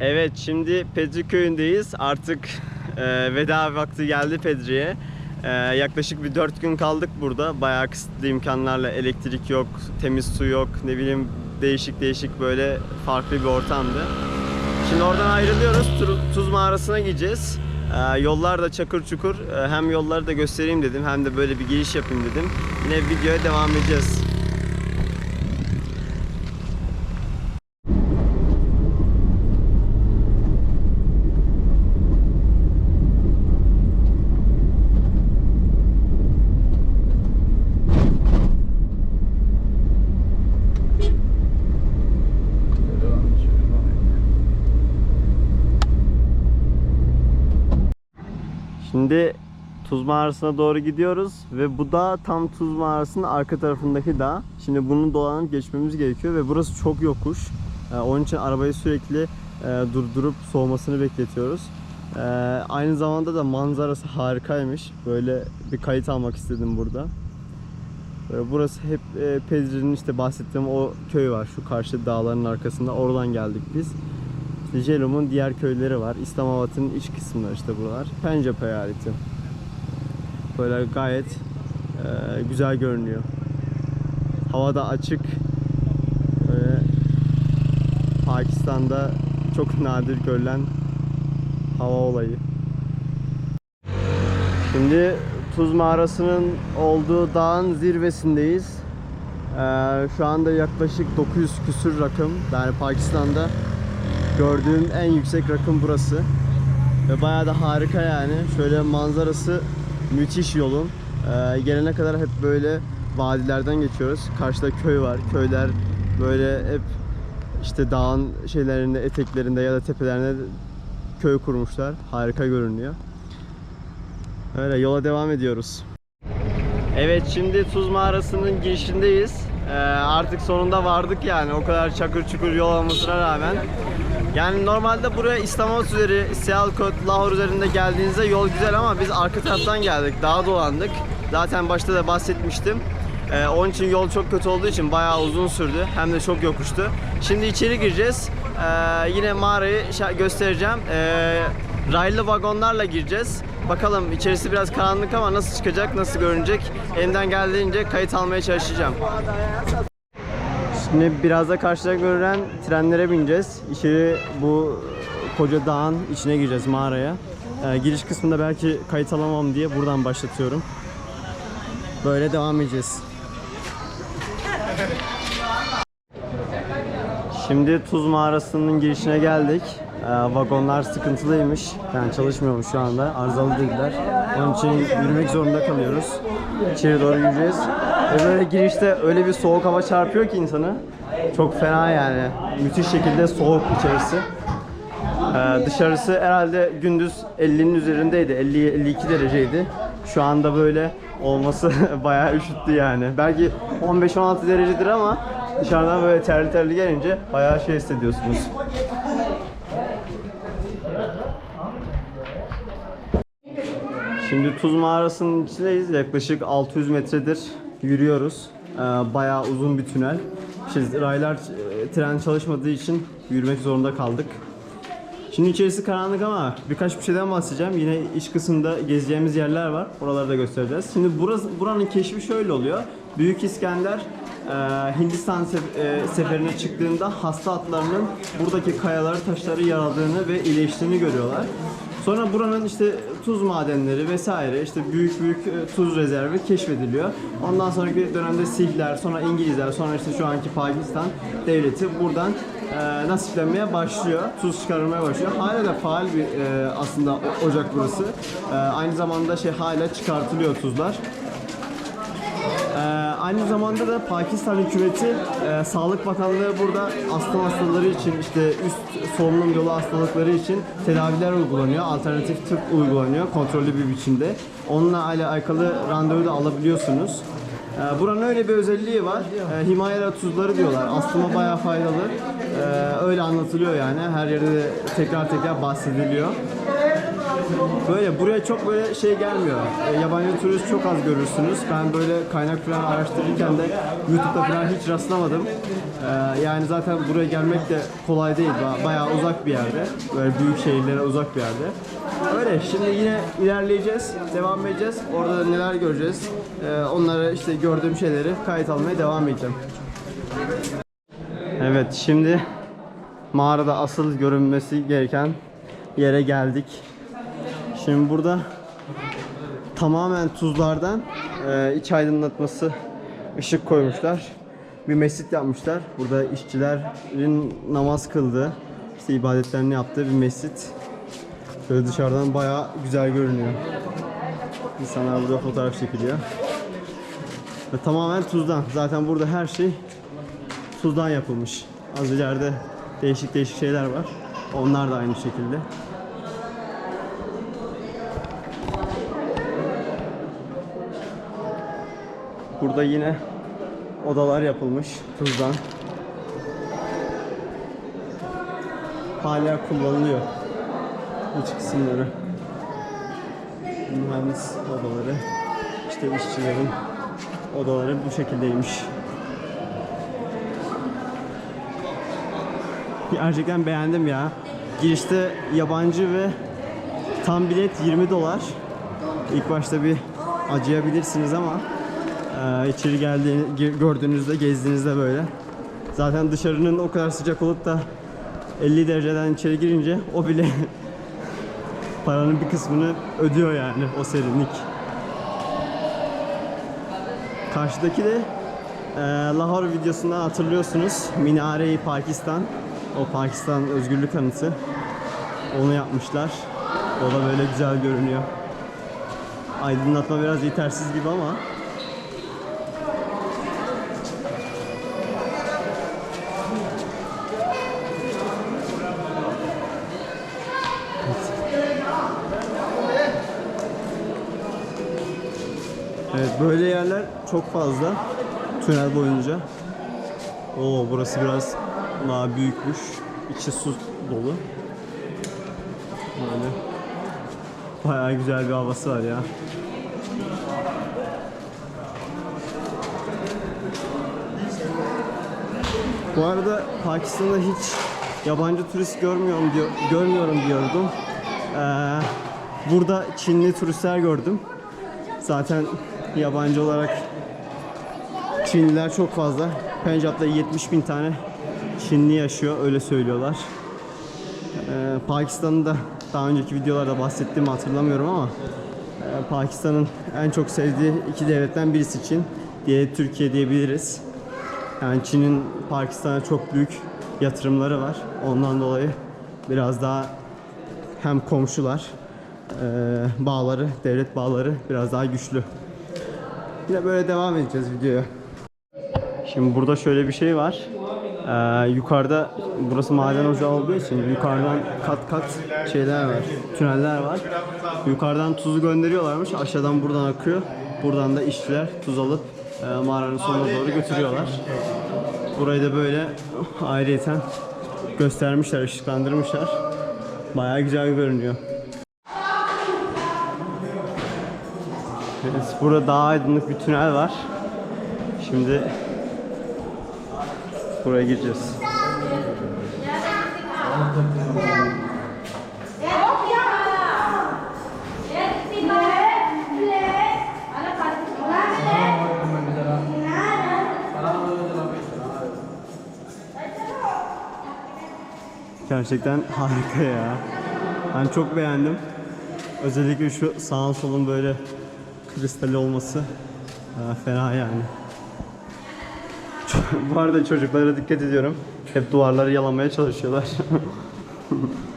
Evet şimdi Pedri köyündeyiz. Artık e, veda vakti geldi Pedri'ye. E, yaklaşık bir 4 gün kaldık burada. Bayağı kısıtlı imkanlarla elektrik yok, temiz su yok, ne bileyim değişik değişik böyle farklı bir ortamdı. Şimdi oradan ayrılıyoruz. Tuz mağarasına gideceğiz. E, yollar da çakır çukur. E, hem yolları da göstereyim dedim hem de böyle bir giriş yapayım dedim. Yine videoya devam edeceğiz. Şimdi Tuz Mağarası'na doğru gidiyoruz ve bu da tam Tuz Mağarası'nın arka tarafındaki dağ. Şimdi bunun dolanıp geçmemiz gerekiyor ve burası çok yokuş. Ee, onun için arabayı sürekli e, durdurup soğumasını bekletiyoruz. Ee, aynı zamanda da manzarası harikaymış. Böyle bir kayıt almak istedim burada. Ee, burası hep e, Pedri'nin işte bahsettiğim o köy var şu karşı dağların arkasında. Oradan geldik biz. İşte Jelom'un diğer köyleri var. İslamabad'ın iç kısımları işte buralar. Pencap eyaleti. Böyle gayet e, güzel görünüyor. Hava da açık. Böyle Pakistan'da çok nadir görülen hava olayı. Şimdi Tuz Mağarası'nın olduğu dağın zirvesindeyiz. Ee, şu anda yaklaşık 900 küsür rakım. Yani Pakistan'da gördüğüm en yüksek rakım burası. Ve bayağı da harika yani. Şöyle manzarası müthiş yolun. Ee, gelene kadar hep böyle vadilerden geçiyoruz. Karşıda köy var. Köyler böyle hep işte dağın şeylerinde, eteklerinde ya da tepelerinde köy kurmuşlar. Harika görünüyor. Öyle yola devam ediyoruz. Evet şimdi Tuz Mağarası'nın girişindeyiz. Ee, artık sonunda vardık yani o kadar çakır çukur yol olmasına rağmen. Yani normalde buraya İstanbul üzeri, Sialkot, Lahore üzerinde geldiğinizde yol güzel ama biz arka taraftan geldik. Dağa dolandık. Zaten başta da bahsetmiştim. Ee, onun için yol çok kötü olduğu için bayağı uzun sürdü. Hem de çok yokuştu. Şimdi içeri gireceğiz. Ee, yine mağarayı göstereceğim. Ee, raylı vagonlarla gireceğiz. Bakalım içerisi biraz karanlık ama nasıl çıkacak, nasıl görünecek? Elimden geldiğince kayıt almaya çalışacağım. Şimdi biraz da karşıda görülen trenlere bineceğiz. İçeri bu koca dağın içine gireceğiz mağaraya. Ee, giriş kısmında belki kayıt alamam diye buradan başlatıyorum. Böyle devam edeceğiz. Şimdi Tuz Mağarası'nın girişine geldik. Ee, vagonlar sıkıntılıymış. Yani çalışmıyormuş şu anda. Arızalı dediler. Onun için yürümek zorunda kalıyoruz. İçeri doğru yürüyeceğiz. Ve böyle girişte öyle bir soğuk hava çarpıyor ki insanı. Çok fena yani. Müthiş şekilde soğuk içerisi. Ee, dışarısı herhalde gündüz 50'nin üzerindeydi. 50-52 dereceydi. Şu anda böyle olması bayağı üşüttü yani. Belki 15-16 derecedir ama dışarıdan böyle terli terli gelince bayağı şey hissediyorsunuz. Şimdi Tuz Mağarası'nın içindeyiz. Yaklaşık 600 metredir yürüyoruz. Ee, bayağı uzun bir tünel. İşte raylar, e, tren çalışmadığı için yürümek zorunda kaldık. Şimdi içerisi karanlık ama birkaç bir şeyden bahsedeceğim. Yine iç kısımda gezeceğimiz yerler var. Oraları da göstereceğiz. Şimdi burası, buranın keşfi şöyle oluyor. Büyük İskender e, Hindistan sef- e, seferine çıktığında hasta atlarının buradaki kayaları, taşları yaradığını ve iyileştiğini görüyorlar. Sonra buranın işte tuz madenleri vesaire işte büyük büyük e, tuz rezervi keşfediliyor. Ondan sonraki dönemde Sihler, sonra İngilizler, sonra işte şu anki Pakistan devleti buradan e, nasiplenmeye başlıyor. Tuz çıkarmaya başlıyor. Hala da faal bir e, aslında ocak burası. E, aynı zamanda şey hala çıkartılıyor tuzlar. Aynı zamanda da Pakistan hükümeti e, Sağlık Bakanlığı burada astım hastaları için işte üst solunum yolu hastalıkları için tedaviler uygulanıyor. Alternatif tıp uygulanıyor kontrollü bir biçimde. Onunla alakalı randevu da alabiliyorsunuz. Ee, buranın öyle bir özelliği var. Ee, Himalaya tuzları diyorlar. Astıma bayağı faydalı. Ee, öyle anlatılıyor yani. Her yerde de tekrar tekrar bahsediliyor. Böyle buraya çok böyle şey gelmiyor. E, yabancı turist çok az görürsünüz. Ben böyle kaynak falan araştırırken de YouTube'da falan hiç rastlamadım. E, yani zaten buraya gelmek de kolay değil. Ba- Bayağı uzak bir yerde. Böyle büyük şehirlere uzak bir yerde. Öyle şimdi yine ilerleyeceğiz. Devam edeceğiz. Orada neler göreceğiz. E, onları işte gördüğüm şeyleri kayıt almaya devam edeceğim. Evet şimdi mağarada asıl görünmesi gereken yere geldik. Şimdi burada tamamen tuzlardan e, iç aydınlatması ışık koymuşlar. Bir mescit yapmışlar. Burada işçilerin namaz kıldığı, işte ibadetlerini yaptığı bir mescit. Böyle dışarıdan bayağı güzel görünüyor. İnsanlar burada fotoğraf çekiliyor. Ve tamamen tuzdan. Zaten burada her şey tuzdan yapılmış. Az ileride değişik değişik şeyler var. Onlar da aynı şekilde. Burada yine odalar yapılmış tuzdan. Hala kullanılıyor iç kısımları. Mühendis odaları, işte işçilerin odaları bu şekildeymiş. Gerçekten beğendim ya. Girişte yabancı ve tam bilet 20 dolar. İlk başta bir acıyabilirsiniz ama e, içeri geldiğini gördüğünüzde, gezdiğinizde böyle. Zaten dışarının o kadar sıcak olup da 50 dereceden içeri girince o bile paranın bir kısmını ödüyor yani o serinlik. Karşıdaki de e, Lahore videosundan hatırlıyorsunuz. Minare-i Pakistan. O Pakistan özgürlük anıtı. Onu yapmışlar. O da böyle güzel görünüyor. Aydınlatma biraz yetersiz gibi ama Evet böyle yerler çok fazla tünel boyunca. Oo burası biraz daha büyükmüş. İçi su dolu. Böyle bayağı güzel bir havası var ya. Bu arada Pakistan'da hiç yabancı turist görmüyorum diyor, görmüyorum diyordum. Ee, burada Çinli turistler gördüm. Zaten yabancı olarak Çinliler çok fazla. Pencap'ta 70 bin tane Çinli yaşıyor öyle söylüyorlar. Ee, Pakistan'ı da daha önceki videolarda bahsettiğimi hatırlamıyorum ama e, Pakistan'ın en çok sevdiği iki devletten birisi Çin. Diğeri Türkiye diyebiliriz. Yani Çin'in Pakistan'a çok büyük yatırımları var. Ondan dolayı biraz daha hem komşular e, bağları, devlet bağları biraz daha güçlü. Yine böyle devam edeceğiz videoya. Şimdi burada şöyle bir şey var. Ee, yukarıda burası maden ocağı olduğu için yukarıdan kat kat şeyler var, tüneller var. Yukarıdan tuzu gönderiyorlarmış, aşağıdan buradan akıyor. Buradan da işçiler tuz alıp e, mağaranın sonuna doğru götürüyorlar. Burayı da böyle ayrıyeten göstermişler, ışıklandırmışlar. Bayağı güzel görünüyor. Burada daha aydınlık bir tünel var. Şimdi buraya gireceğiz. Gerçekten harika ya. Ben çok beğendim. Özellikle şu sağın solun böyle kristali olması e, fena yani. Bu arada çocuklara dikkat ediyorum. Hep duvarları yalamaya çalışıyorlar.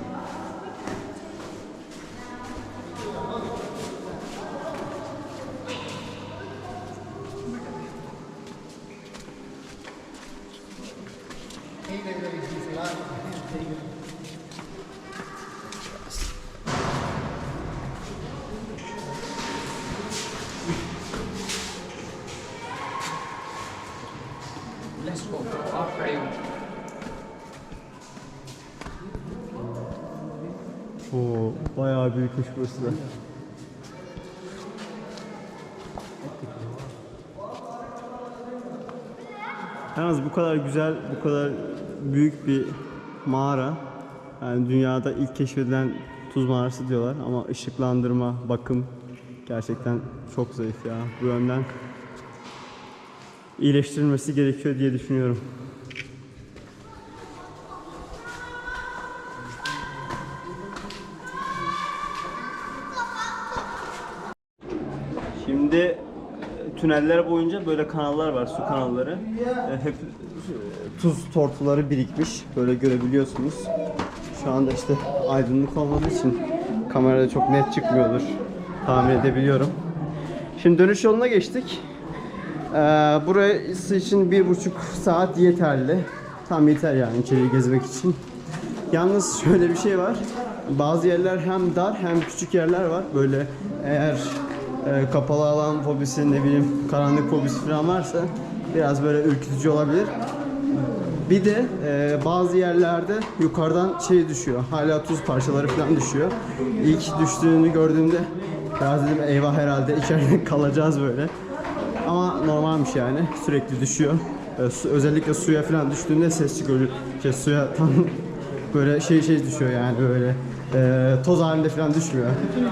bayağı büyükmüş burası da. Yalnız bu kadar güzel, bu kadar büyük bir mağara. Yani dünyada ilk keşfedilen tuz mağarası diyorlar ama ışıklandırma, bakım gerçekten çok zayıf ya. Bu yönden iyileştirilmesi gerekiyor diye düşünüyorum. Tüneller boyunca böyle kanallar var, su kanalları. E, Hep e, tuz tortuları birikmiş. Böyle görebiliyorsunuz. Şu anda işte aydınlık olmadığı için kamerada çok net çıkmıyordur. Tahmin edebiliyorum. Şimdi dönüş yoluna geçtik. Ee, burası için bir buçuk saat yeterli. Tam yeter yani içeriği gezmek için. Yalnız şöyle bir şey var. Bazı yerler hem dar hem küçük yerler var. Böyle eğer e, kapalı alan fobisi ne bileyim karanlık fobisi falan varsa biraz böyle ürkütücü olabilir. Bir de e, bazı yerlerde yukarıdan şey düşüyor. Hala tuz parçaları falan düşüyor. İlk düştüğünü gördüğümde biraz dedim eyvah herhalde içeride kalacağız böyle. Ama normalmiş yani. Sürekli düşüyor. E, su- özellikle suya falan düştüğünde ses çıkıyor. Şey, suya tam böyle şey şey düşüyor yani böyle e, toz halinde falan düşmüyor.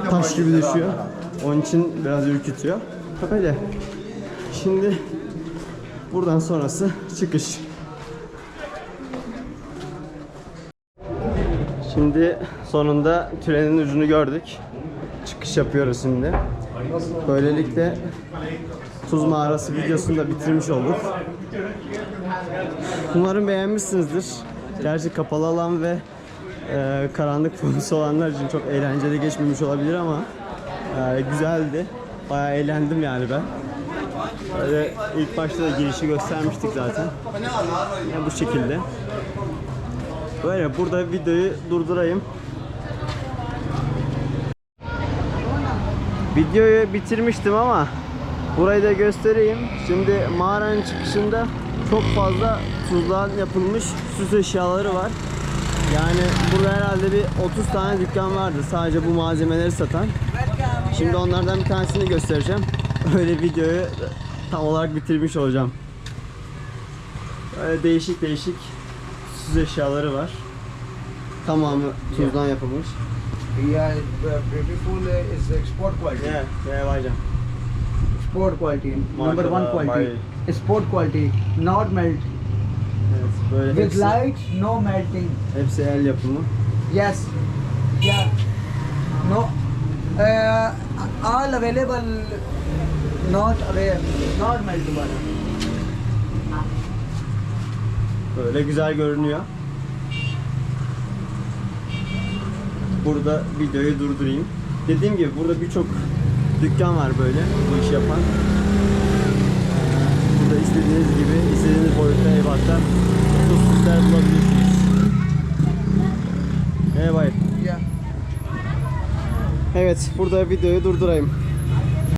Taş gibi düşüyor. Onun için biraz ürkütüyor. Öyle. Şimdi buradan sonrası çıkış. Şimdi sonunda trenin ucunu gördük. Çıkış yapıyoruz şimdi. Böylelikle Tuz Mağarası videosunu da bitirmiş olduk. Umarım beğenmişsinizdir. Gerçi kapalı alan ve e, karanlık konusu olanlar için çok eğlenceli geçmemiş olabilir ama e, güzeldi. Bayağı eğlendim yani ben. Böyle ilk başta da girişi göstermiştik zaten. Yani bu şekilde. Böyle burada videoyu durdurayım. Videoyu bitirmiştim ama burayı da göstereyim. Şimdi mağaranın çıkışında çok fazla tuzdan yapılmış süs eşyaları var. Yani burada herhalde bir 30 tane dükkan vardı sadece bu malzemeleri satan. Şimdi onlardan bir tanesini göstereceğim. Öyle videoyu tam olarak bitirmiş olacağım. Böyle değişik değişik süs eşyaları var. Tamamı tuzdan yapılmış. Yeah, the beautiful uh, is export quality. Yeah, yeah. Export quality. Number one uh, quality. Export quality. Not melt. Evet, böyle With hepsi, light, no melting. hepsi el yapımı. Yes. Yeah. No. Uh, all available. Not aware. Not meltable. Böyle güzel görünüyor. Burada videoyu durdurayım. Dediğim gibi burada birçok dükkan var böyle bu iş yapan. Burada istediğiniz gibi, istediğiniz boyutta ebattan tuzsuzlar bulabilirsiniz. Evet. Evet burada videoyu durdurayım.